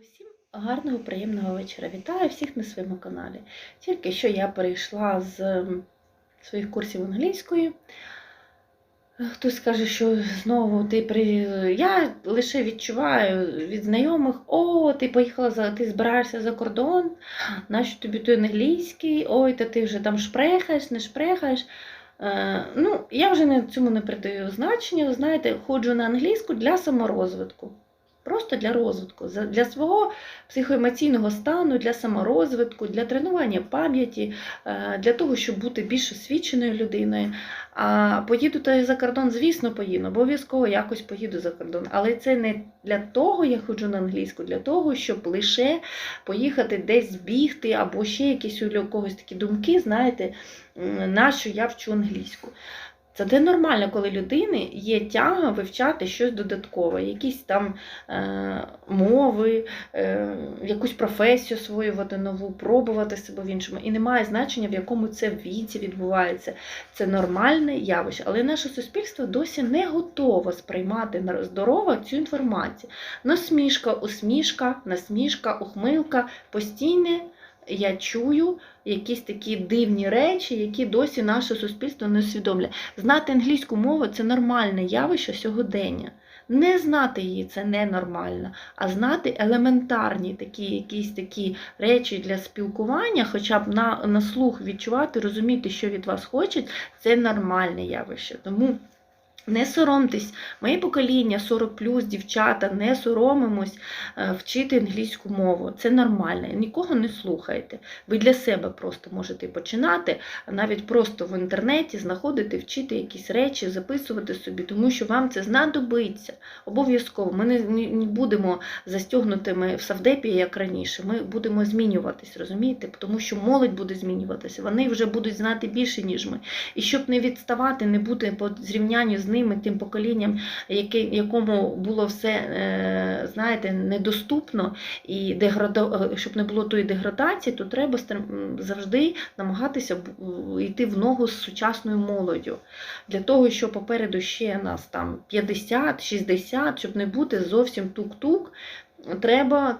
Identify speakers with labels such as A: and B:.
A: Усім гарного, приємного вечора. Вітаю всіх на своєму каналі. Тільки що я перейшла з своїх курсів англійської. Хтось скаже, що знову ти при. Я лише відчуваю від знайомих, о, ти поїхала за ти збираєшся за кордон, нащо тобі той англійський, ой, та ти вже там шпрехаєш, не шпрехаєш. Е, ну, я вже не, цьому не придаю значення. Ви знаєте, ходжу на англійську для саморозвитку. Просто для розвитку, для свого психоемоційного стану, для саморозвитку, для тренування пам'яті, е, для того, щоб бути більш освіченою людиною. А поїду та за кордон, звісно, поїду, обов'язково якось поїду за кордон. Але це не для того я ходжу на англійську, для того, щоб лише поїхати десь збігти, або ще якісь у когось такі думки, знаєте, на що я вчу англійську. Це де нормально, коли людини є тяга вивчати щось додаткове, якісь там е, мови, е, якусь професію освоювати нову, пробувати себе в іншому. І немає значення, в якому це віці відбувається. Це нормальне явище. Але наше суспільство досі не готово сприймати здорово цю інформацію. Насмішка, усмішка, насмішка, ухмилка, постійне. Я чую якісь такі дивні речі, які досі наше суспільство не усвідомлює. Знати англійську мову це нормальне явище сьогодення. Не знати її це ненормально, а знати елементарні такі якісь такі речі для спілкування, хоча б на, на слух відчувати, розуміти, що від вас хочуть, це нормальне явище. Тому не соромтесь, моє покоління 40 дівчата, не соромимось е, вчити англійську мову. Це нормально. Нікого не слухайте. Ви для себе просто можете починати, навіть просто в інтернеті знаходити, вчити якісь речі, записувати собі, тому що вам це знадобиться. Обов'язково. Ми не будемо застягнутими в савдепі, як раніше. Ми будемо змінюватись, розумієте? Тому що молодь буде змінюватися. Вони вже будуть знати більше, ніж ми. І щоб не відставати, не бути по зрівнянню з ними, тим поколінням, якому було все, е, знаєте, недоступно, і деграда... щоб не було тої деградації, то треба завжди намагатися йти в ногу з сучасною молоддю. Для того, що попереду ще нас там 50, 60, щоб не бути зовсім тук-тук, треба